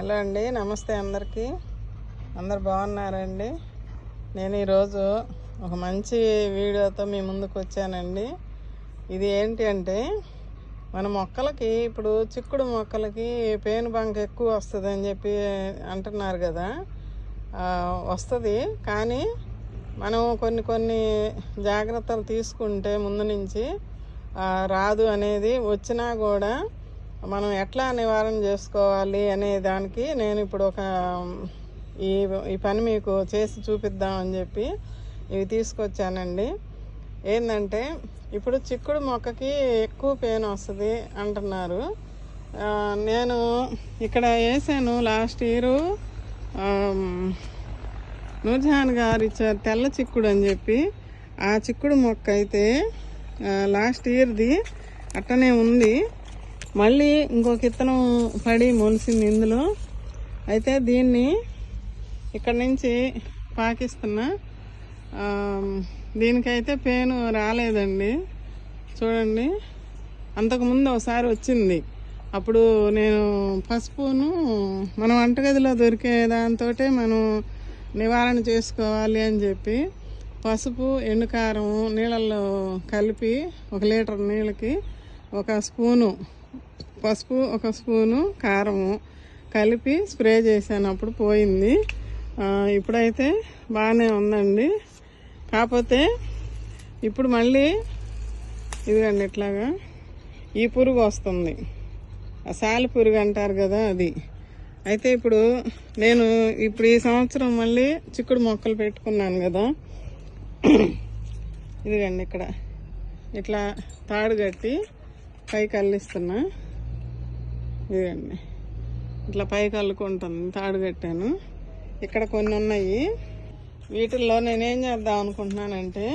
Hello అండి నమస్తే అందరికీ. అందరు బాగున్నారండి? నేను ఈరోజు ఒక మంచి వీడియోతో మీ ముందుకు వచ్చానండి. ఇది ఏంటి అంటే మన మొక్కలకి ఇప్పుడు చిక్కుడు మొక్కలకి పేను బంక ఎక్కువ వస్తుంది అని చెప్పి అంటున్నారు కదా. వస్తుంది కానీ మనం కొన్ని కొన్ని జాగ్రత్తలు తీసుకుంటే ముందు నుంచి రాదు అనేది వచ్చినా కూడా మనం ఎట్లా నివారణ చేసుకోవాలి అనే దానికి నేను ఇప్పుడు ఒక ఈ ఈ పని మీకు చేసి చూపిద్దామని చెప్పి ఇవి తీసుకొచ్చానండి. ఏంటంటే ఇప్పుడు చిక్కుడు మొక్కకి ఎక్కువ పెయిన్ వస్తుంది అంటున్నారు. నేను ఇక్కడ వేసాను లాస్ట్ ఇయరు నూర్జహాన్ గారు ఇచ్చారు తెల్ల చిక్కుడు అని చెప్పి. ఆ చిక్కుడు మొక్క అయితే లాస్ట్ ఇయర్ది అట్టనే ఉంది. మళ్ళీ ఇంకొక ఇత్తనం పడి మొలిసింది ఇందులో. అయితే దీన్ని ఇక్కడ నుంచి పాకిస్తున్నా. దీనికైతే పెయిన్ రాలేదండి. చూడండి. అంతకుముందు ఒకసారి వచ్చింది. అప్పుడు నేను పసుపును మన వంటగదిలో దొరికే దాంతో మనం నివారణ చేసుకోవాలి అని చెప్పి పసుపు ఎండుకారం నీళ్ళల్లో కలిపి ఒక లీటర్ నీళ్ళకి ఒక స్పూను పసుపు ఒక స్పూను కారము కలిపి స్ప్రే చేశాను. అప్పుడు పోయింది. ఇప్పుడైతే బాగానే ఉందండి. కాకపోతే ఇప్పుడు మళ్ళీ ఇదిగండి ఇట్లాగా ఈ పురుగు వస్తుంది. సాలి పురుగు అంటారు కదా అది. అయితే ఇప్పుడు నేను ఇప్పుడు ఈ సంవత్సరం మళ్ళీ చిక్కుడు మొక్కలు పెట్టుకున్నాను కదా. ఇదిగండి ఇక్కడ. ఇట్లా తాడు కట్టి పైకి అల్లిస్తున్నా ఇదండి ఇట్లా పైకి అల్లుకుంటుంది తాడు కట్టాను. ఇక్కడ కొన్ని ఉన్నాయి. వీటిల్లో నేనేం చేద్దాం అనుకుంటున్నానంటే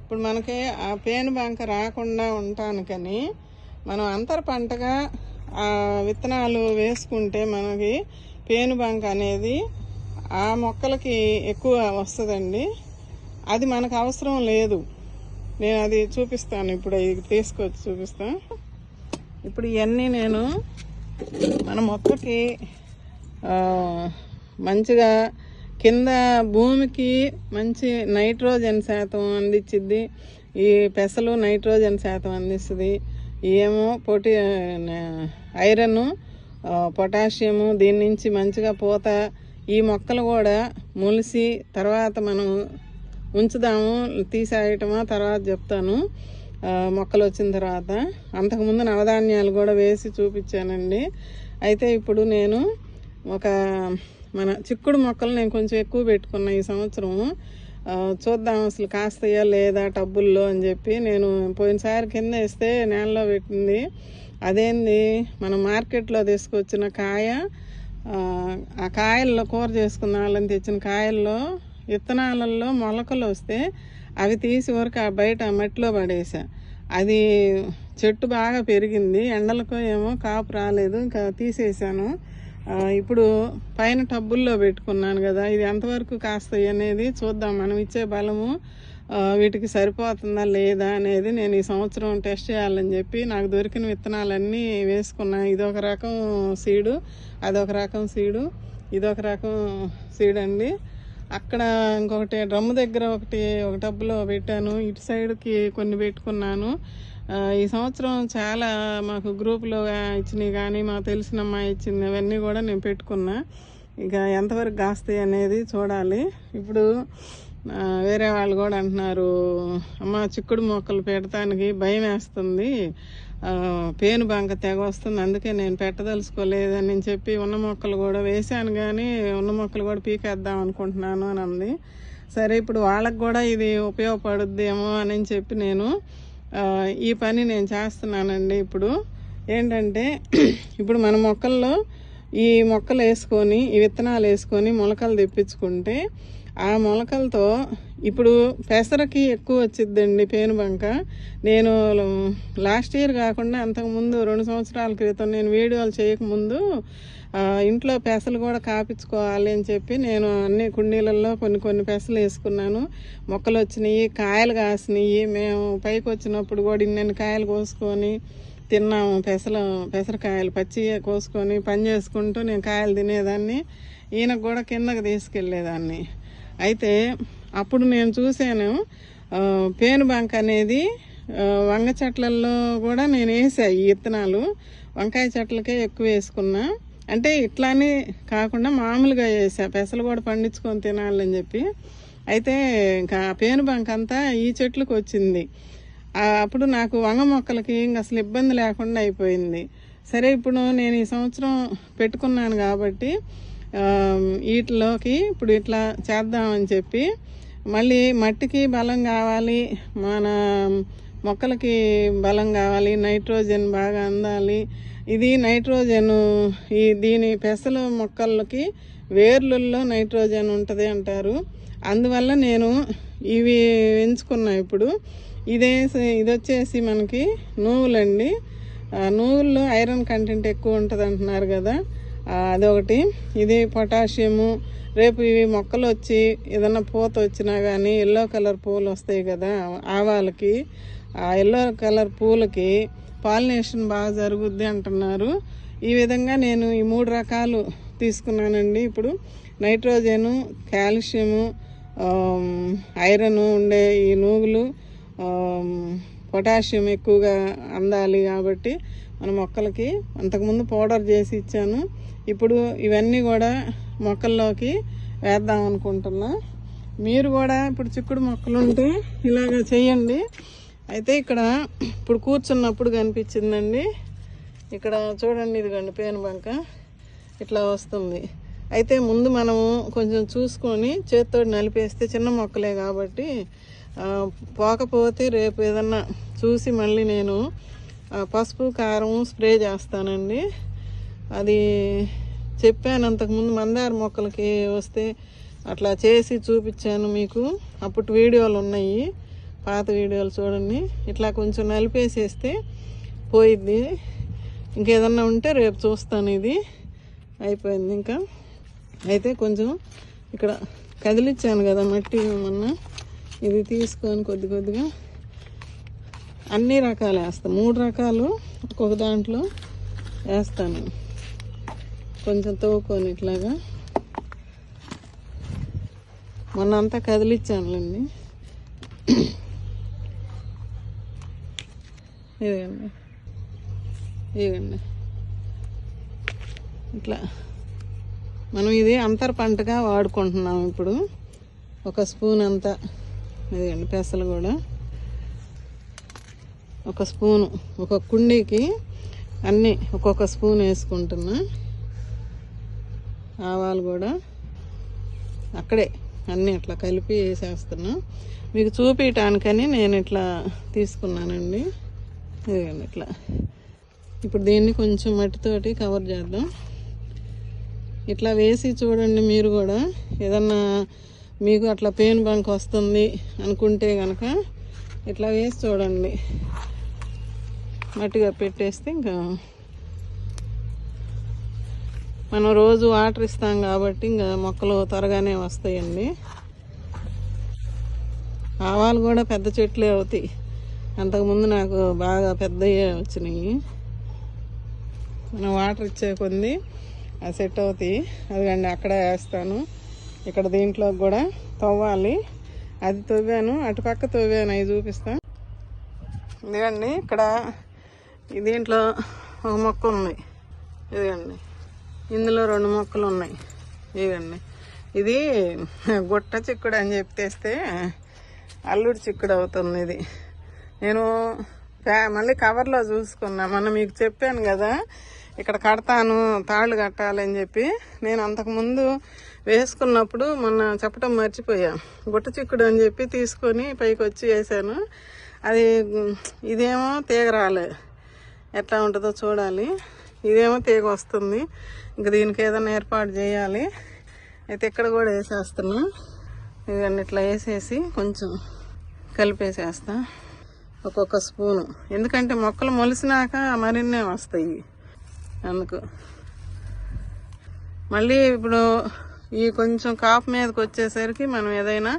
ఇప్పుడు మనకి ఆ పేను బంక రాకుండా ఉంటానుకని మనం అంతర పంటగా ఆ విత్తనాలు వేసుకుంటే మనకి పేను బంక అనేది ఆ మొక్కలకి ఎక్కువ వస్తుందండి. అది మనకు అవసరం లేదు. నేను అది చూపిస్తాను ఇప్పుడు ఇది తీసుకొచ్చి చూపిస్తాను ఇప్పుడు ఇవన్నీ నేను మన మొక్కకి మంచిగా కింద భూమికి మంచి నైట్రోజన్ శాతం అందించిద్ది. ఈ పెసలు నైట్రోజన్ శాతం అందిస్తుంది. ఏమో పొటి ఐరన్ పొటాషియము దీని నుంచి మంచిగా పూత. ఈ మొక్కలు కూడా ములిసి తర్వాత మనం ఉంచుదాము తీసేయటమా తర్వాత చెప్తాను. మొక్కలు వచ్చిన తర్వాత. అంతకుముందు నవధాన్యాలు కూడా వేసి చూపించానండి. అయితే ఇప్పుడు నేను ఒక మన చిక్కుడు మొక్కలు నేను కొంచెం ఎక్కువ పెట్టుకున్నా ఈ సంవత్సరం. చూద్దాం అసలు కాస్తాయా లేదా టబ్బుల్లో అని చెప్పి నేను పోయినసారి కింద వేస్తే నేలలో పెట్టింది. అదేంది? మనం మార్కెట్లో తీసుకొచ్చిన కాయ ఆ కాయల్లో కూర చేసుకున్న వాళ్ళని తెచ్చిన కాయల్లో విత్తనాలలో మొలకలు వస్తే అవి తీసి వరకు బయట మట్టిలో పడేసా. అది చెట్టు బాగా పెరిగింది. ఎండలకు ఏమో కాపు రాలేదు. ఇంకా తీసేసాను. ఇప్పుడు పైన టబ్బుల్లో పెట్టుకున్నాను కదా. ఇది ఎంతవరకు కాస్తాయి అనేది చూద్దాం. మనం ఇచ్చే బలము వీటికి సరిపోతుందా లేదా అనేది నేను ఈ సంవత్సరం టెస్ట్ చేయాలని చెప్పి నాకు దొరికిన విత్తనాలన్నీ వేసుకున్నా. ఇదొక రకం సీడు అదొక రకం సీడు ఇదొక రకం సీడ్ అండి అక్కడ ఇంకొకటి డ్రమ్ము దగ్గర ఒకటి ఒక డబ్బులో పెట్టాను. ఇటు సైడ్కి కొన్ని పెట్టుకున్నాను. ఈ సంవత్సరం చాలా మాకు గ్రూప్లో ఇచ్చినవి కానీ మాకు తెలిసిన అమ్మాయి ఇచ్చింది అవన్నీ కూడా నేను పెట్టుకున్నా. ఇక ఎంతవరకు కాస్తాయి అనేది చూడాలి. ఇప్పుడు వేరే వాళ్ళు కూడా అంటున్నారు అమ్మ చిక్కుడు మొక్కలు పెట్టడానికి భయం వేస్తుంది. పేను బంక తెగ వస్తుంది. అందుకే నేను పెట్టదలుచుకోలేదని చెప్పి ఉన్న మొక్కలు కూడా వేసాను కానీ ఉన్న మొక్కలు కూడా పీకేద్దాం అనుకుంటున్నాను అని అంది. సరే ఇప్పుడు వాళ్ళకు కూడా ఇది ఉపయోగపడుద్దేమో అని చెప్పి నేను ఈ పని నేను చేస్తున్నానండి ఇప్పుడు. ఏంటంటే ఇప్పుడు మన మొక్కల్లో ఈ మొక్కలు వేసుకొని ఈ విత్తనాలు వేసుకొని మొలకలు తెప్పించుకుంటే ఆ మొలకలతో ఇప్పుడు పెసరకి ఎక్కువ వచ్చిద్దండి పేనుబంక నేను లాస్ట్ ఇయర్ కాకుండా అంతకుముందు రెండు సంవత్సరాల క్రితం నేను వీడియోలు చేయకముందు ఇంట్లో పెసలు కూడా కాపించుకోవాలి అని చెప్పి నేను అన్ని కుండీలలో కొన్ని కొన్ని పెసలు వేసుకున్నాను. మొక్కలు వచ్చినాయి కాయలు కాసినాయి. మేము పైకి వచ్చినప్పుడు కూడా ఇన్ని కాయలు కోసుకొని తిన్నాము. పెసలు పెసరకాయలు పచ్చి కోసుకొని పని చేసుకుంటూ నేను కాయలు తినేదాన్ని. ఈయనకు కూడా కిందకి తీసుకెళ్ళేదాన్ని. అయితే అప్పుడు నేను చూశాను ఆ, పేను బంక్ అనేది వంగ చెట్లల్లో కూడా నేను వేసా ఈ విత్తనాలు వంకాయ చెట్లకే ఎక్కువ వేసుకున్నా. అంటే ఇట్లానే కాకుండా మామూలుగా వేసా. పెసలు కూడా పండించుకొని తినాలని చెప్పి. అయితే ఇంకా ఆ పేను బంక్ అంతా ఈ చెట్లకు వచ్చింది. అప్పుడు నాకు వంగ మొక్కలకి ఇంక అసలు ఇబ్బంది లేకుండా అయిపోయింది. సరే ఇప్పుడు నేను ఈ సంవత్సరం పెట్టుకున్నాను కాబట్టి వీటిలోకి ఇప్పుడు ఇట్లా చేద్దామని చెప్పి మళ్ళీ మట్టికి బలం కావాలి మన మొక్కలకి బలం కావాలి నైట్రోజన్ బాగా అందాలి. ఇది నైట్రోజన్ ఈ దీని పెసలు మొక్కలకి వేర్లల్లో నైట్రోజన్ ఉంటుంది అంటారు. అందువల్ల నేను ఇవి ఎంచుకున్నా ఇప్పుడు. ఇదే ఇది వచ్చేసి మనకి నువ్వులండి నువ్వుల్లో ఐరన్ కంటెంట్ ఎక్కువ ఉంటుంది అంటున్నారు కదా. అదొకటి. ఇది పొటాషియము. రేపు ఇవి మొక్కలు వచ్చి ఏదన్నా పూత వచ్చినా కానీ ఎల్లో కలర్ పూలు వస్తాయి కదా ఆవాలకి. ఆ ఎల్లో కలర్ పూలకి పాలినేషన్ బాగా జరుగుద్ది అంటున్నారు. ఈ విధంగా నేను ఈ మూడు రకాలు తీసుకున్నానండి. ఇప్పుడు నైట్రోజను కాల్షియము ఐరన్ ఉండే ఈ నూగులు పొటాషియం ఎక్కువగా అందాలి కాబట్టి మన మొక్కలకి అంతకుముందు పౌడర్ చేసి ఇచ్చాను. ఇప్పుడు ఇవన్నీ కూడా మొక్కల్లోకి వేద్దాం అనుకుంటున్నా. మీరు కూడా ఇప్పుడు చిక్కుడు మొక్కలు ఉంటే ఇలాగ చేయండి. అయితే ఇక్కడ ఇప్పుడు కూర్చున్నప్పుడు కనిపించిందండి. ఇక్కడ చూడండి ఇదిగండి పేను బంక ఇట్లా వస్తుంది. అయితే ముందు మనము కొంచెం చూసుకొని చేత్తో నలిపేస్తే చిన్న మొక్కలే కాబట్టి పోకపోతే రేపు ఏదన్నా చూసి మళ్ళీ నేను పసుపు కారం స్ప్రే చేస్తానండి. అది చెప్పాను అంతకుముందు మందార మొక్కలకి వస్తే అట్లా చేసి చూపించాను మీకు. అప్పుడు వీడియోలు ఉన్నాయి. పాత వీడియోలు చూడండి. ఇట్లా కొంచెం నలిపేసేస్తే పోయిద్ది. ఇంకేదన్నా ఉంటే రేపు చూస్తాను ఇది. అయిపోయింది ఇంకా. అయితే కొంచెం ఇక్కడ కదిలిచ్చాను కదా మట్టి మొన్న. ఇది తీసుకొని కొద్ది కొద్దిగా అన్ని రకాలు వేస్తాను మూడు రకాలు ఒక్కొక్క దాంట్లో వేస్తాను. కొంచెం తవ్వుకొని ఇట్లాగా. మొన్న అంతా కదిలిచ్చానులేండి. ఇదిగండి. ఇదిగండి. ఇట్లా. మనం ఇది అంతర పంటగా వాడుకుంటున్నాం ఇప్పుడు. ఒక స్పూన్ అంతా. ఇదిగండి పెసలు కూడా. ఒక స్పూను. ఒక కుండీకి అన్నీ ఒక్కొక్క స్పూన్ వేసుకుంటున్నా. ఆవాలు కూడా అక్కడే అన్నీ అట్లా కలిపి వేసేస్తున్నా. మీకు చూపించటానికని నేను ఇట్లా తీసుకున్నానండి. ఇదిగండి ఇట్లా. ఇప్పుడు దీన్ని కొంచెం మట్టితోటి కవర్ చేద్దాం. ఇట్లా వేసి చూడండి మీరు కూడా. ఏదన్నా మీకు అట్లా పెయిన్ బంక్ వస్తుంది అనుకుంటే కనుక ఇట్లా వేసి చూడండి. మట్టిగా పెట్టేస్తే ఇంకా మనం రోజు వాటర్ ఇస్తాం కాబట్టి ఇంకా మొక్కలు త్వరగానే వస్తాయండి. ఆవాలు కూడా పెద్ద చెట్లే అవుతాయి. అంతకుముందు నాకు బాగా పెద్దయ్యే వచ్చినాయి. మనం వాటర్ ఇచ్చే కొంది అది సెట్ అవుతాయి. అదిగండి అక్కడ వేస్తాను. ఇక్కడ దీంట్లో కూడా తవ్వాలి. అది తవ్వాను అటుపక్క తవ్వాను అవి చూపిస్తా ఇదిగండి ఇక్కడ దీంట్లో ఒక మొక్క ఉంది. ఇదిగండి. ఇందులో రెండు మొక్కలు ఉన్నాయి. ఇవన్నీ. ఇది గుట్ట చిక్కుడు అని చెప్పేస్తే అల్లుడు చిక్కుడు అవుతుంది ఇది. నేను మళ్ళీ కవర్లో చూసుకున్నా. మొన్న మీకు చెప్పాను కదా ఇక్కడ కడతాను తాళ్ళు కట్టాలని చెప్పి. నేను అంతకుముందు వేసుకున్నప్పుడు మొన్న చెప్పడం మర్చిపోయా. గుట్ట చిక్కుడు అని చెప్పి తీసుకొని పైకి వచ్చి వేసాను. అది ఇదేమో తీగరాలే ఎట్లా ఉంటుందో చూడాలి. ఇదేమో తీగ వస్తుంది. ఇంక దీనికి ఏదైనా ఏర్పాటు చేయాలి. అయితే ఇక్కడ కూడా వేసేస్తున్నా. ఇవన్నీ ఇట్లా వేసేసి కొంచెం కలిపేసేస్తా. ఒక్కొక్క స్పూను. ఎందుకంటే మొక్కలు మొలిసినాక మరిన్నే వస్తాయి. అందుకు. మళ్ళీ ఇప్పుడు ఈ కొంచెం కాపు మీదకి వచ్చేసరికి మనం ఏదైనా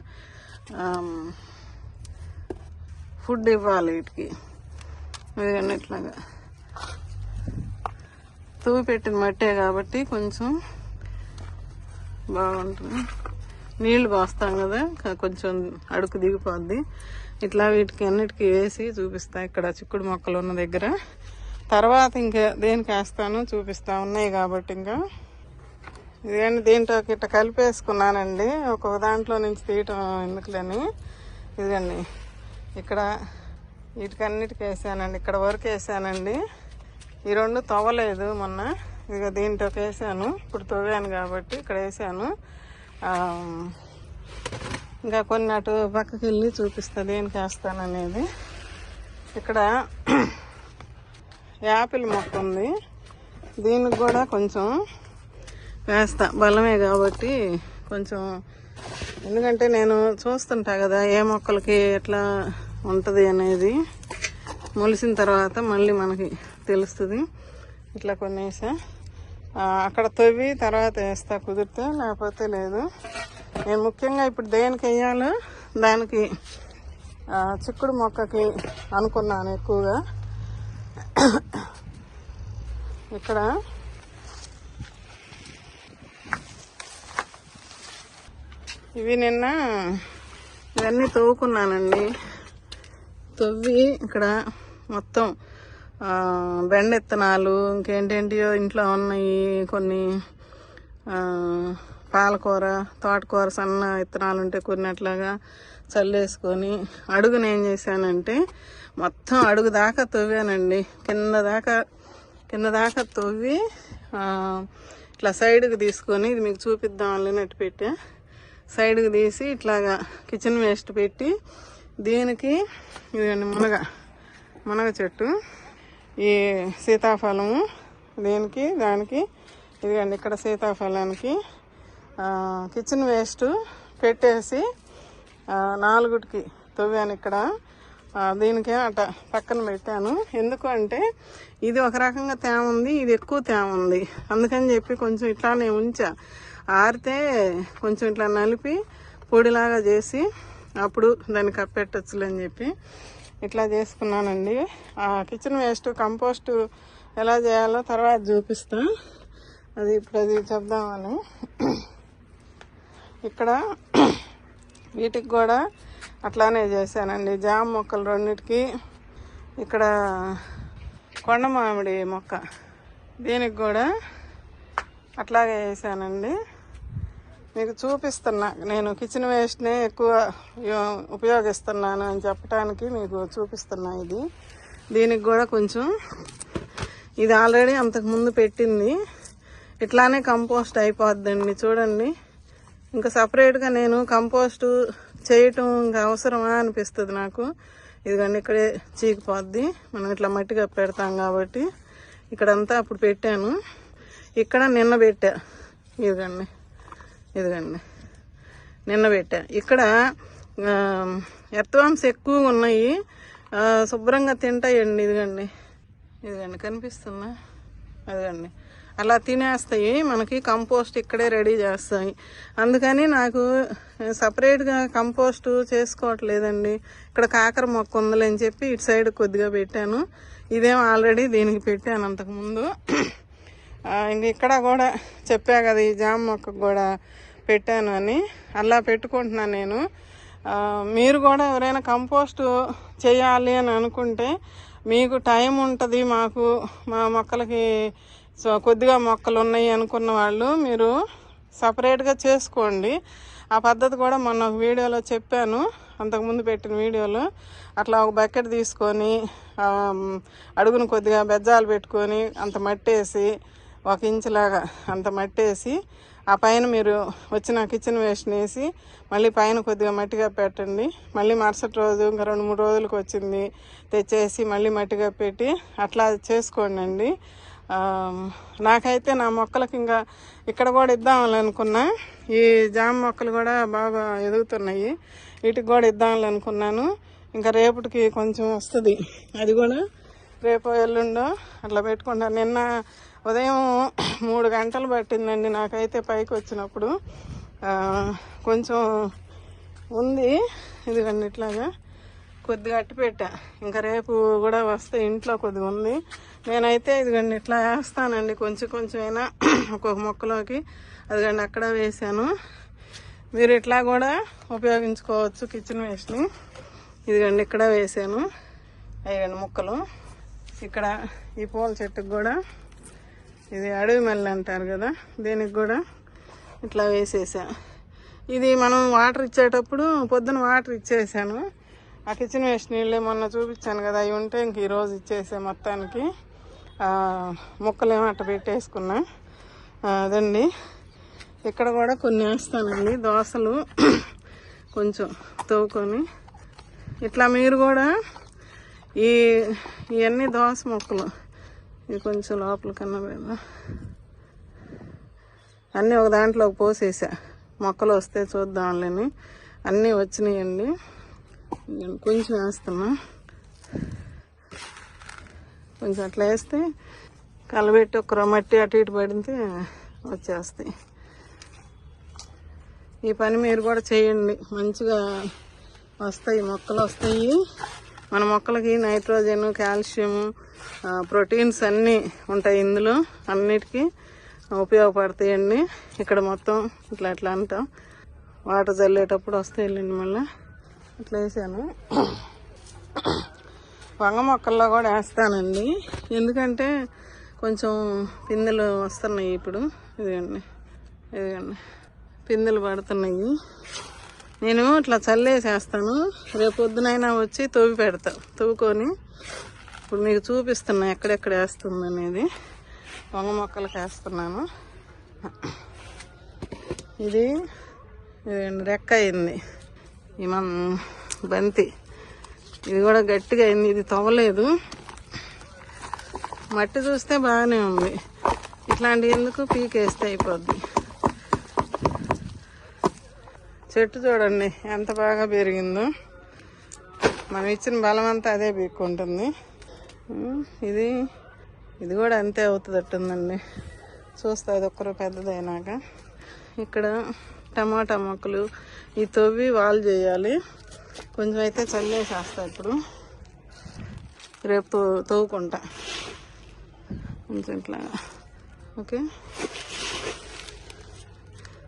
ఫుడ్ ఇవ్వాలి వీటికి. ఇట్లాగా. తూవి పెట్టిన మట్టే కాబట్టి కొంచెం బాగుంటుంది. నీళ్ళు పోస్తాం కదా కొంచెం అడుగు దిగిపోద్ది. ఇట్లా వీటికి అన్నిటికీ వేసి చూపిస్తా ఇక్కడ చిక్కుడు మొక్కలు ఉన్న దగ్గర. తర్వాత ఇంకా దేనికి వేస్తాను చూపిస్తా. ఉన్నాయి కాబట్టి ఇంకా. ఇదేంటి దీంట్లో ఇట్లా కలిపేసుకున్నానండి. ఒక్కొక్క దాంట్లో నుంచి తీయటం ఎందుకులని. ఇదిగండి. ఇక్కడ వీటికన్నిటికి వేసానండి. ఇక్కడ వరకు వేసానండి. ఈ రెండు తవ్వలేదు మొన్న. ఇక దీంట్లోకి వేసాను. ఇప్పుడు తవ్వాను కాబట్టి ఇక్కడ వేసాను. ఇంకా కొన్ని అటు పక్కకి వెళ్ళి చూపిస్తా దేనికి వేస్తాననేది. ఇక్కడ యాపిల్ మొక్క ఉంది. దీనికి కూడా కొంచెం వేస్తా. బలమే కాబట్టి కొంచెం ఎందుకంటే నేను చూస్తుంటా కదా ఏ మొక్కలకి ఎట్లా ఉంటుంది అనేది. మొలిసిన తర్వాత మళ్ళీ మనకి తెలుస్తుంది. ఇట్లా కొన్ని వేసా అక్కడ తవ్వి తర్వాత వేస్తా కుదిరితే లేకపోతే లేదు. నేను ముఖ్యంగా ఇప్పుడు దేనికి వేయాలో దానికి చిక్కుడు మొక్కకి అనుకున్నాను ఎక్కువగా. ఇక్కడ ఇవి నిన్న ఇవన్నీ తవ్వుకున్నానండి. తవ్వి ఇక్కడ మొత్తం బెండ విత్తనాలు ఇంకేంటేంటియో ఇంట్లో ఉన్నాయి కొన్ని పాలకూర తోటకూర సన్న విత్తనాలు ఉంటే కొన్ని అట్లాగా చల్లేసుకొని అడుగును ఏం చేశానంటే మొత్తం అడుగు దాకా తవ్వానండి. కింద దాకా కింద దాకా తవ్వి ఇట్లా సైడ్కి తీసుకొని ఇది మీకు చూపిద్దాం అల్లినట్టు పెట్టా. సైడ్కి తీసి ఇట్లాగా కిచెన్ వేస్ట్ పెట్టి దీనికి ఇదండి మునగ మునగ చెట్టు. ఈ సీతాఫలము దీనికి దానికి ఇదిగండి ఇక్కడ సీతాఫలానికి కిచెన్ వేస్ట్ పెట్టేసి నాలుగుటికి తవ్వాను ఇక్కడ. దీనికే అట పక్కన పెట్టాను. ఎందుకు అంటే ఇది ఒక రకంగా తేమ ఉంది ఇది ఎక్కువ తేమ ఉంది. అందుకని చెప్పి కొంచెం ఇట్లానే ఉంచా. ఆరితే కొంచెం ఇట్లా నలిపి పొడిలాగా చేసి అప్పుడు దాన్ని కప్పెట్టచ్చులని చెప్పి ఇట్లా చేసుకున్నానండి. ఆ కిచెన్ వేస్ట్ కంపోస్ట్ ఎలా చేయాలో తర్వాత చూపిస్తా. అది ఇప్పుడు అది చెప్దామని. ఇక్కడ వీటికి కూడా అట్లానే చేశానండి. జామ మొక్కలు రెండింటికి ఇక్కడ కొండ మామిడి మొక్క దీనికి కూడా అట్లాగే వేసానండి మీకు చూపిస్తున్నా. నేను కిచెన్ వేస్ట్నే ఎక్కువ ఉపయోగిస్తున్నాను అని చెప్పడానికి మీకు చూపిస్తున్నా ఇది. దీనికి కూడా కొంచెం ఇది ఆల్రెడీ అంతకు ముందు పెట్టింది. ఇట్లానే కంపోస్ట్ అయిపోద్దండి చూడండి. ఇంకా సపరేట్గా నేను కంపోస్టు చేయటం ఇంకా అవసరమా అనిపిస్తుంది నాకు. ఇదిగండి ఇక్కడే చీకిపోద్ది. మనం ఇట్లా మట్టిగా పెడతాం కాబట్టి ఇక్కడంతా అప్పుడు పెట్టాను. ఇక్కడ నిన్న పెట్టా. ఇదిగండి. ఇదిగండి. నిన్న పెట్టా. ఇక్కడ ఎర్త్వామ్స్ ఎక్కువ ఉన్నాయి. శుభ్రంగా తింటాయండి. ఇదిగండి. ఇదిగండి కనిపిస్తుందా అదిగండి. అలా తినేస్తాయి. మనకి కంపోస్ట్ ఇక్కడే రెడీ చేస్తాయి. అందుకని నాకు సపరేట్గా కంపోస్ట్ చేసుకోవట్లేదండి. ఇక్కడ కాకర మొక్క ఉందని చెప్పి ఇటు సైడ్ కొద్దిగా పెట్టాను. ఇదేం ఆల్రెడీ దీనికి పెట్టాను అంతకుముందు ఇంక ఇక్కడ కూడా చెప్పా కదా ఈ జామ మొక్కకు కూడా పెట్టాను అని. అలా పెట్టుకుంటున్నాను నేను. మీరు కూడా ఎవరైనా కంపోస్ట్ చేయాలి అని అనుకుంటే మీకు టైం ఉంటుంది మాకు మా మొక్కలకి సో కొద్దిగా మొక్కలు ఉన్నాయి అనుకున్న వాళ్ళు మీరు సపరేట్గా చేసుకోండి. ఆ పద్ధతి కూడా మొన్న ఒక వీడియోలో చెప్పాను అంతకుముందు పెట్టిన వీడియోలో. అట్లా ఒక బకెట్ తీసుకొని అడుగును కొద్దిగా బెజ్జాలు పెట్టుకొని అంత మట్టేసి ఒక ఇంచులాగా అంత మట్టేసి ఆ పైన మీరు వచ్చిన కిచెన్ వేస్ట్ని వేసి మళ్ళీ పైన కొద్దిగా మట్టిగా పెట్టండి. మళ్ళీ మరుసటి రోజు ఇంకా రెండు మూడు రోజులకు వచ్చింది తెచ్చేసి మళ్ళీ మట్టిగా పెట్టి అట్లా చేసుకోండి నాకైతే నా మొక్కలకి ఇంకా ఇక్కడ కూడా ఇద్దామని అనుకున్నా ఈ జామ మొక్కలు కూడా బాగా ఎదుగుతున్నాయి. వీటికి కూడా ఇద్దామని అనుకున్నాను ఇంకా రేపటికి కొంచెం వస్తుంది. అది కూడా రేపు ఎల్లుండో అట్లా పెట్టుకుంటాను నిన్న ఉదయం మూడు గంటలు పట్టిందండి నాకైతే పైకి వచ్చినప్పుడు. కొంచెం ఉంది ఇదిగండి ఇట్లాగా కొద్దిగా అట్టి పెట్టా. ఇంకా రేపు కూడా వస్తే ఇంట్లో కొద్దిగా ఉంది. నేనైతే ఇదిగండి ఇట్లా వేస్తానండి. కొంచెం కొంచెం అయినా ఒక్కొక్క మొక్కలోకి. అదిగండి అక్కడ వేసాను మీరు ఇట్లా కూడా ఉపయోగించుకోవచ్చు కిచెన్ వేస్ట్ని. ఇదిగండి ఇక్కడ వేసాను అయ్యండి ముక్కలు. ఇక్కడ ఈ పూల చెట్టుకు కూడా ఇది అడవి మల్లె అంటారు కదా దీనికి కూడా ఇట్లా వేసేసా. ఇది మనం వాటర్ ఇచ్చేటప్పుడు పొద్దున వాటర్ ఇచ్చేసాను. ఆ కిచెన్ వేస్ట్ నీళ్ళు మొన్న చూపించాను కదా అవి ఉంటే ఇంక ఈరోజు ఇచ్చేసా మొత్తానికి. ముక్కలేమో అట్ట పెట్టేసుకున్నా. అదండి. ఇక్కడ కూడా కొన్ని వేస్తానండి దోసలు కొంచెం తవ్వుకొని. ఇట్లా మీరు కూడా ఈ ఇవన్నీ దోశ మొక్కలు ఇది కొంచెం లోపల కన్నా అన్నీ ఒక దాంట్లో పోసేసా. మొక్కలు వస్తే చూద్దాంలేని అన్నీ వచ్చినాయండి. నేను కొంచెం వేస్తున్నా. కొంచెం అట్లా వేస్తే కలబెట్టి ఒక మట్టి అటు ఇటు పడితే వచ్చేస్తాయి. ఈ పని మీరు కూడా చేయండి. మంచిగా వస్తాయి మొక్కలు వస్తాయి. మన మొక్కలకి నైట్రోజన్ కాల్షియము ప్రోటీన్స్ అన్నీ ఉంటాయి ఇందులో అన్నిటికీ ఉపయోగపడతాయండి. ఇక్కడ మొత్తం ఇట్లా ఇట్లా అంటాం వాటర్ చల్లేటప్పుడు వస్తాయి వెళ్ళండి మళ్ళీ. ఇట్లా వేసాను. వంగ మొక్కల్లో కూడా వేస్తానండి. ఎందుకంటే కొంచెం పిందెలు వస్తున్నాయి ఇప్పుడు. ఇదిగండి. ఇదిగండి. పిందెలు పడుతున్నాయి. నేను ఇట్లా చల్లేసేస్తాను. రేపు పొద్దునైనా వచ్చి తవ్వి పెడతా. తవ్వుకొని ఇప్పుడు మీకు చూపిస్తున్నా ఎక్కడెక్కడ వేస్తుంది అనేది వంగ మొక్కలకు వేస్తున్నాను. ఇది రెక్క అయింది. ఈ మన బంతి. ఇది కూడా గట్టిగా అయింది ఇది తవ్వలేదు. మట్టి చూస్తే బాగానే ఉంది. ఇట్లాంటి ఎందుకు పీకేస్తే అయిపోద్ది. చెట్టు చూడండి ఎంత బాగా పెరిగిందో. మనం ఇచ్చిన బలం అంతా అదే పీక్కుంటుంది. ఇది ఇది కూడా అంతే అవుతుందట్టుందండి చూస్తే అది ఒక్కరు పెద్దదైనాక. ఇక్కడ టమాటా మొక్కలు ఈ తవ్వి వాల్ చేయాలి. కొంచెం అయితే చల్లేసేస్తా ఇప్పుడు. రేపు తో- తవ్వుకుంటా. కొంచెం ఇట్లా ఓకే?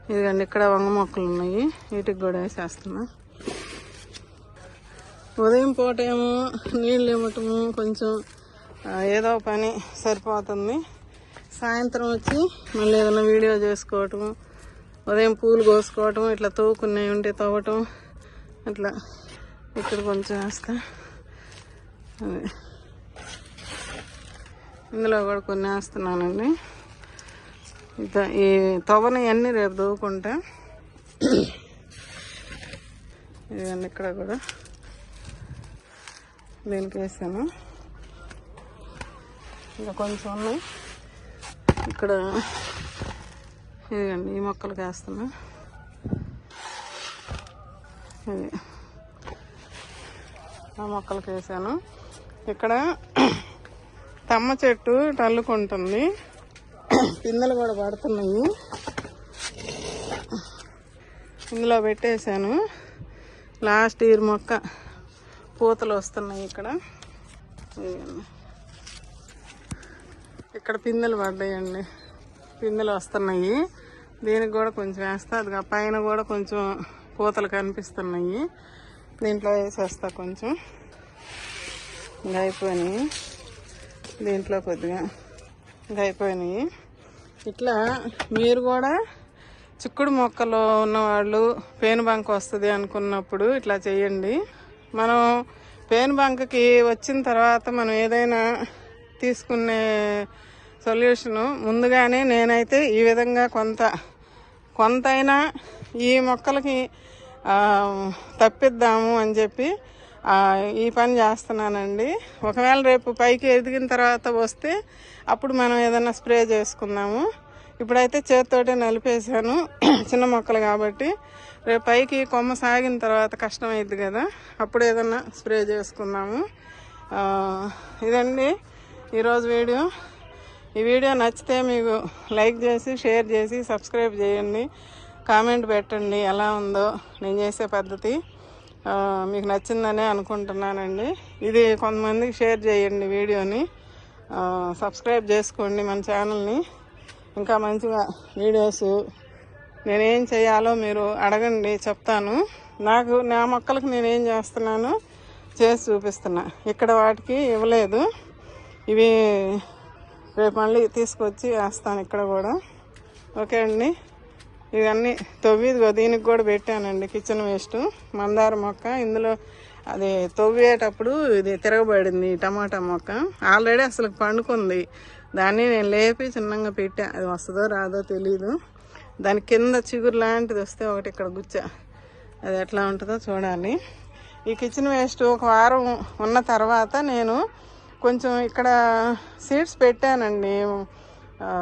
ఇదిగండి ఇక్కడ వంగ మొక్కలు ఉన్నాయి వీటికి కూడా వేసేస్తున్నా. ఉదయం పూట ఏమో నీళ్ళు ఇవ్వటము కొంచెం ఏదో పని సరిపోతుంది. సాయంత్రం వచ్చి మళ్ళీ ఏదైనా వీడియో చేసుకోవటం ఉదయం పూలు కోసుకోవటం ఇట్లా తవ్వుకునేవి ఉంటే తవ్వటం అట్లా ఇక్కడ కొంచెం వేస్తా. అదే. ఇందులో కూడా కొన్ని వేస్తున్నానండి. ఈ తవ్వని అన్నీ రేపు తవ్వుకుంటా ఇదండి ఇక్కడ కూడా. దీనికి వేసాను ఇంకా కొంచెం ఉన్నాయి. ఇక్కడ ఇదిగండి ఈ మొక్కలు వేస్తున్నా ఇది ఆ మొక్కలకి వేసాను ఇక్కడ తమ్మ చెట్టు టల్లుకుంటుంది పిందెలు కూడా పడుతున్నాయి. ఇందులో పెట్టేశాను. లాస్ట్ ఇయర్ మొక్క. పూతలు వస్తున్నాయి ఇక్కడ. ఇక్కడ పిందెలు పడ్డాయండి. పిందెలు వస్తున్నాయి. దీనికి కూడా కొంచెం వేస్తా. అది పైన కూడా కొంచెం పూతలు కనిపిస్తున్నాయి. దీంట్లో వేసేస్తా కొంచెం. ఇంకా అయిపోయినాయి. దీంట్లో కొద్దిగా ఇంకా అయిపోయినాయి. ఇట్లా మీరు కూడా చిక్కుడు మొక్కలు ఉన్నవాళ్ళు పేనుబంక వస్తుంది అనుకున్నప్పుడు ఇట్లా చేయండి. మనం పెయిన్ బంకకి వచ్చిన తర్వాత మనం ఏదైనా తీసుకునే సొల్యూషను ముందుగానే నేనైతే ఈ విధంగా కొంత కొంతైనా ఈ మొక్కలకి తప్పిద్దాము అని చెప్పి ఈ పని చేస్తున్నానండి. ఒకవేళ రేపు పైకి ఎదిగిన తర్వాత వస్తే అప్పుడు మనం ఏదైనా స్ప్రే చేసుకుందాము. ఇప్పుడైతే చేతితోటే నలిపేసాను చిన్న మొక్కలు కాబట్టి. రేపు పైకి కొమ్మ సాగిన తర్వాత కష్టమైద్ది కదా. అప్పుడు ఏదన్నా స్ప్రే చేసుకుందాము. ఇదండి ఈరోజు వీడియో. ఈ వీడియో నచ్చితే మీకు లైక్ చేసి షేర్ చేసి సబ్స్క్రైబ్ చేయండి. కామెంట్ పెట్టండి ఎలా ఉందో నేను చేసే పద్ధతి. మీకు నచ్చిందనే అనుకుంటున్నానండి. ఇది కొంతమందికి షేర్ చేయండి వీడియోని. సబ్స్క్రైబ్ చేసుకోండి మన ఛానల్ని. ఇంకా మంచిగా వీడియోస్ నేనేం చేయాలో మీరు అడగండి చెప్తాను. నాకు నా మొక్కలకు నేనేం చేస్తున్నాను చేసి చూపిస్తున్నా. ఇక్కడ వాటికి ఇవ్వలేదు. ఇవి రేపు మళ్ళీ తీసుకొచ్చి వేస్తాను ఇక్కడ కూడా. ఓకే అండి. ఇవన్నీ తవ్విదిగో దీనికి కూడా పెట్టానండి కిచెన్ వేస్ట్. మందార మొక్క ఇందులో అది తొవ్వేటప్పుడు ఇది తిరగబడింది టమాటా మొక్క. ఆల్రెడీ అసలు పండుకుంది. దాన్ని నేను లేపి చిన్నగా పెట్టా. అది వస్తుందో రాదో తెలీదు. దాని కింద చిగురు లాంటిది వస్తే ఒకటి ఇక్కడ గుచ్చ. అది ఎట్లా ఉంటుందో చూడాలి. ఈ కిచెన్ వేస్ట్ ఒక వారం ఉన్న తర్వాత నేను కొంచెం ఇక్కడ సీడ్స్ పెట్టానండి.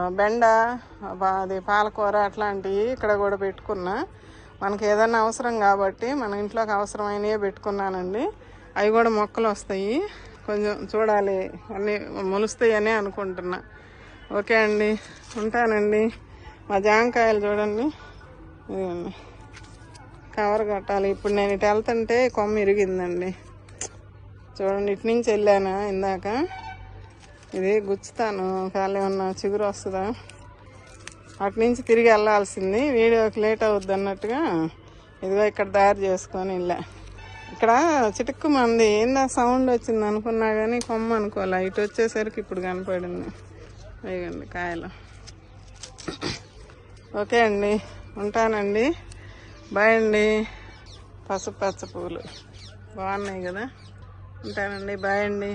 బెండ అది పాలకూర అట్లాంటివి ఇక్కడ కూడా పెట్టుకున్నా. మనకి ఏదైనా అవసరం కాబట్టి మన ఇంట్లోకి అవసరమైనవే పెట్టుకున్నానండి. అవి కూడా మొక్కలు వస్తాయి. కొంచెం చూడాలి. అన్నీ మొలుస్తాయని అనుకుంటున్నా. ఓకే అండి. ఉంటానండి. మా జాంకాయలు చూడండి. ఇదిగోండి. కవర్ కట్టాలి. ఇప్పుడు నేను ఇటు వెళ్తుంటే కొమ్మ ఇరిగిందండి. చూడండి ఇటు నుంచి వెళ్ళాను ఇందాక? ఇది గుచ్చుతాను. కాళ్ళు ఏమన్నా చిగురు వస్తుందా? అటు నుంచి తిరిగి వెళ్ళాల్సింది. వీడియోకి లేట్ అవుద్ది అన్నట్టుగా ఇదిగో ఇక్కడ దారి చేసుకొని వెళ్ళా. ఇక్కడ చిటుక్కు మంది. ఏందా సౌండ్ వచ్చింది అనుకున్నా కానీ కొమ్మ అనుకోలే ఇటు వచ్చేసరికి ఇప్పుడు కనపడింది. వేయండి కాయలు. ఓకే అండి. ఉంటానండి. బాయ్ అండి. పసుపు పచ్చ పూలు బాగున్నాయి కదా? ఉంటానండి. బాయ్ అండి.